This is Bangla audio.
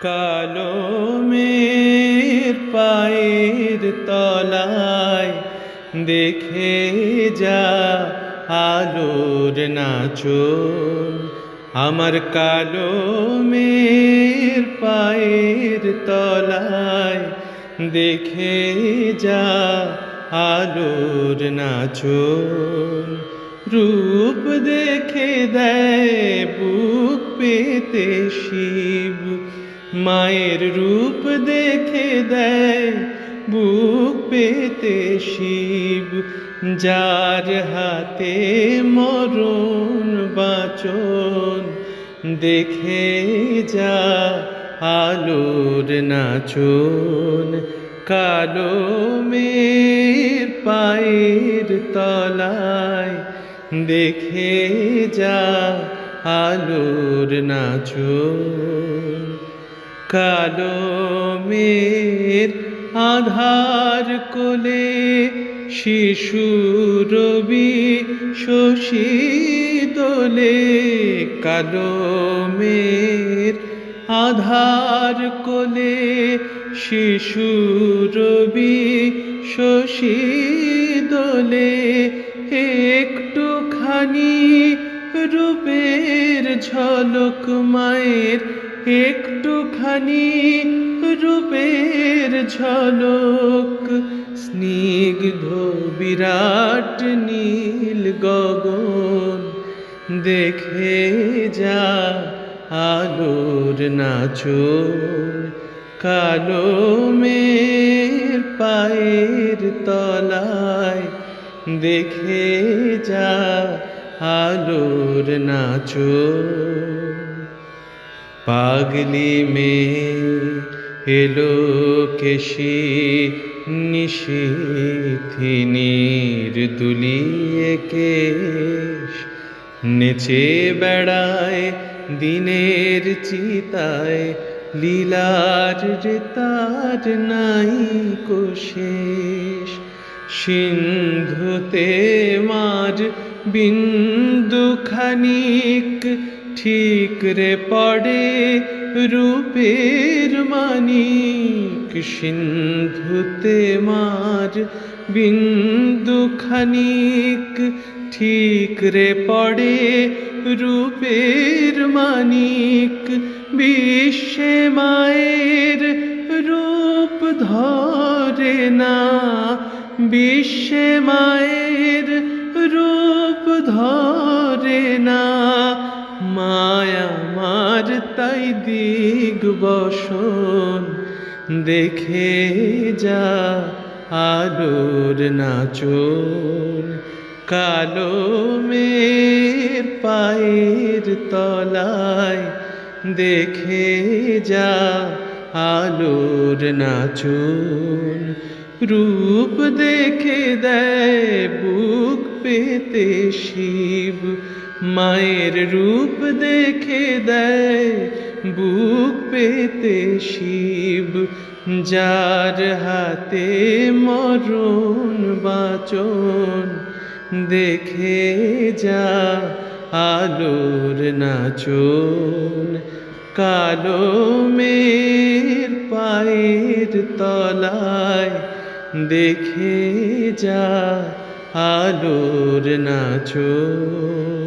কালো মের পায়ের তলায় দেখে যা আলোর নাচন। আমার কালো মের পায়ের তলায় দেখে যা আলোর নাচন। রূপ দেখে দেয় বুক পেতে শিব। মায়ের রূপ দেখে দেয়, বুক পেতে শিব, যার হাতে মরণ বাচন, দেখে যা আলোর নাচন, কালো মের পায়ের তলায়, দেখে যা আলোর নাচন। কালো মের আধার কোলে শিশু রবি শশী দোলে কালো মের আধার কোলে শিশু রবি শশী দোলে একটুখানি রূপের ঝলক মায়ের একটুখানি রূপের ঝলক, স্নিগ্ধ বিরাট নীল গগন, দেখে যা আলোর নাচন কালো মের পায়ের তলায়, দেখে যা আলোর নাচন পাগলি মে এলো কেশি নিশিথিনীর দুলিয়ে কেশ নেচে বেড়ায় দিনের চিতায়, লীলার তার নাই কোশেষ সিন্ধুতে মার বিন্দু খানিক ঠিক রে পড়ে রূপের মানিক সিন্ধুতে মার বিন্দু খানিক। ঠিক রে পড়ে রূপের মানিক বিশ্বে মায়ের রূপ ধরে না। বিশ্বে মায়ের রূপ ধরে না। মায়া মার তাই দিগ বসন। দেখে যা আলোর নাচন। কালো মের পায়ের তলায় দেখে যা আলোর নাচন। রূপ দেখে দেয় বুক পেতে শিব, মায়ের রূপ দেখে দেয় বুক পেতে শিব, যার হাতে মরণ বাচন দেখে যা আলোর নাচন। কালো মের পায়ের তলায় দেখে যা আলোর নাচন